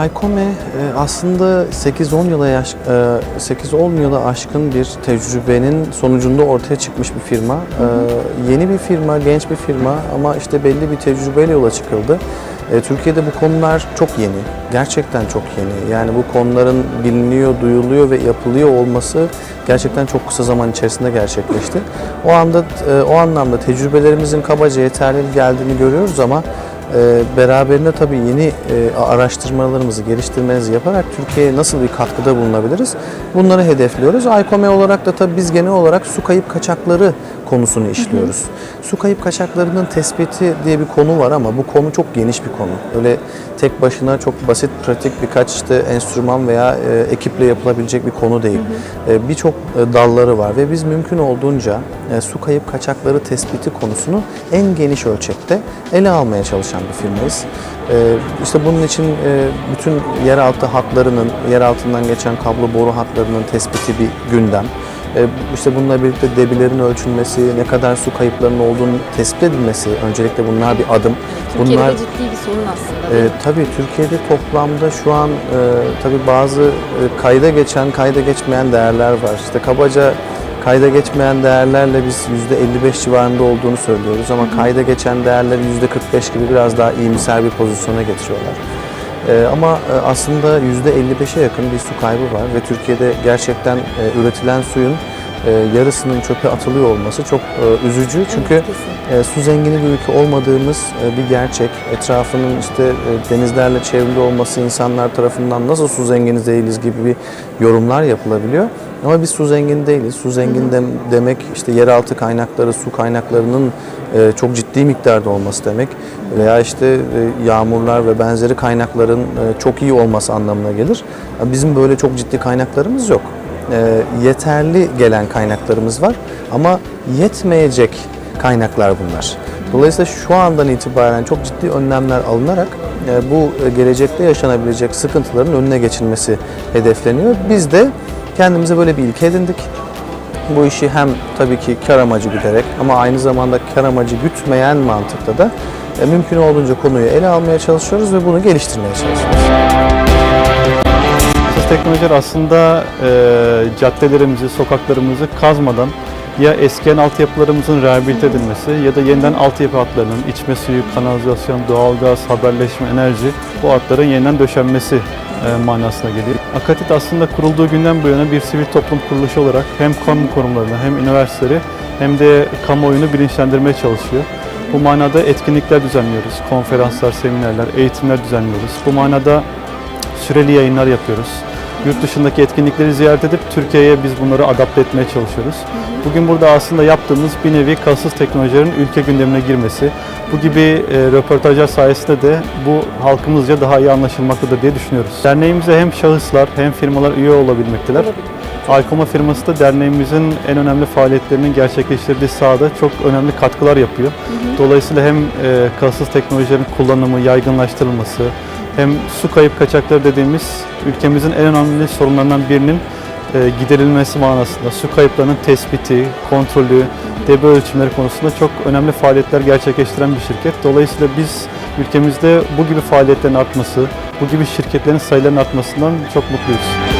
Aykome e, aslında 8-10 yıla yaş, e, 8-10 yıla aşkın bir tecrübenin sonucunda ortaya çıkmış bir firma. E, Yeni bir firma, genç bir firma ama işte belli bir tecrübeyle yola çıkıldı. E, Türkiye'de bu konular çok yeni. Gerçekten çok yeni. Yani bu konuların biliniyor, duyuluyor ve yapılıyor olması gerçekten çok kısa zaman içerisinde gerçekleşti. O anda e, o anlamda tecrübelerimizin kabaca yeterli geldiğini görüyoruz ama e, beraberinde tabii yeni e, araştırmalarımızı, geliştirmenizi yaparak Türkiye'ye nasıl bir katkıda bulunabiliriz? Bunları hedefliyoruz. Aykome olarak da tabii biz genel olarak su kayıp kaçakları konusunu işliyoruz. Su kayıp kaçaklarının tespiti diye bir konu var ama bu konu çok geniş bir konu. Öyle tek başına çok basit, pratik birkaç işte enstrüman veya e, ekiple yapılabilecek bir konu değil. E, Birçok e, dalları var ve biz mümkün olduğunca e, su kayıp kaçakları tespiti konusunu en geniş ölçekte ele almaya çalışan bir firmayız. E, İşte bunun için e, bütün yeraltı hatlarının, yer altından geçen kablo boru hatlarının tespiti bir gündem. E, İşte bununla birlikte debilerin ölçülmesi, ne kadar su kayıplarının olduğunu tespit edilmesi, öncelikle bunlar bir adım. Türkiye'de Bunlar ciddi bir sorun aslında. e, tabii Türkiye'de toplamda şu an e, tabii bazı e, kayda geçen, kayda geçmeyen değerler var. İşte kabaca kayda geçmeyen değerlerle biz %55 civarında olduğunu söylüyoruz ama kayda geçen değerleri %45 gibi biraz daha iyimser bir pozisyona getiriyorlar. E, ama e, aslında %55'e yakın bir su kaybı var ve Türkiye'de gerçekten e, üretilen suyun e, yarısının çöpe atılıyor olması çok e, üzücü. Çünkü Evet, e, su zengini bir ülke olmadığımız e, bir gerçek. Etrafının işte e, denizlerle çevrili olması insanlar tarafından nasıl su zengini değiliz gibi bir yorumlar yapılabiliyor. Ama biz su zengini değiliz. Su zengin dem- demek işte yeraltı kaynakları, su kaynaklarının e, çok ciddi miktarda olması demek veya işte e, yağmurlar ve benzeri kaynakların e, çok iyi olması anlamına gelir. Bizim böyle çok ciddi kaynaklarımız yok. E, yeterli gelen kaynaklarımız var ama yetmeyecek kaynaklar bunlar. Dolayısıyla şu andan itibaren çok ciddi önlemler alınarak e, bu e, gelecekte yaşanabilecek sıkıntıların önüne geçilmesi hedefleniyor. Biz de kendimize böyle bir ilke edindik. Bu işi hem tabii ki kar amacı güderek ama aynı zamanda kar amacı gütmeyen mantıkta da e, mümkün olduğunca konuyu ele almaya çalışıyoruz ve bunu geliştirmeye çalışıyoruz. Teknolojiler aslında e, caddelerimizi, sokaklarımızı kazmadan ya eskiyen altyapılarımızın rehabilite edilmesi ya da yeniden altyapı hatlarının içme suyu, kanalizasyon, doğalgaz, haberleşme, enerji bu hatların yeniden döşenmesi e, manasına geliyor. Akatit aslında kurulduğu günden bu yana bir sivil toplum kuruluşu olarak hem kamu kurumlarını hem üniversiteleri hem de kamuoyunu bilinçlendirmeye çalışıyor. Bu manada etkinlikler düzenliyoruz, konferanslar, seminerler, eğitimler düzenliyoruz. Bu manada süreli yayınlar yapıyoruz. Yurt dışındaki etkinlikleri ziyaret edip Türkiye'ye biz bunları adapte etmeye çalışıyoruz. Bugün burada aslında yaptığımız bir nevi kalsız teknolojilerin ülke gündemine girmesi. Bu gibi e, röportajlar sayesinde de bu halkımızca daha iyi anlaşılmaktadır diye düşünüyoruz. Derneğimize hem şahıslar hem firmalar üye olabilmekteler. Alkoma firması da derneğimizin en önemli faaliyetlerinin gerçekleştirdiği sahada çok önemli katkılar yapıyor. Dolayısıyla hem e, kalsız teknolojilerin kullanımı, yaygınlaştırılması, hem su kayıp kaçakları dediğimiz ülkemizin en önemli sorunlarından birinin giderilmesi manasında su kayıplarının tespiti, kontrolü, debi ölçümleri konusunda çok önemli faaliyetler gerçekleştiren bir şirket. Dolayısıyla biz ülkemizde bu gibi faaliyetlerin artması, bu gibi şirketlerin sayılarının artmasından çok mutluyuz.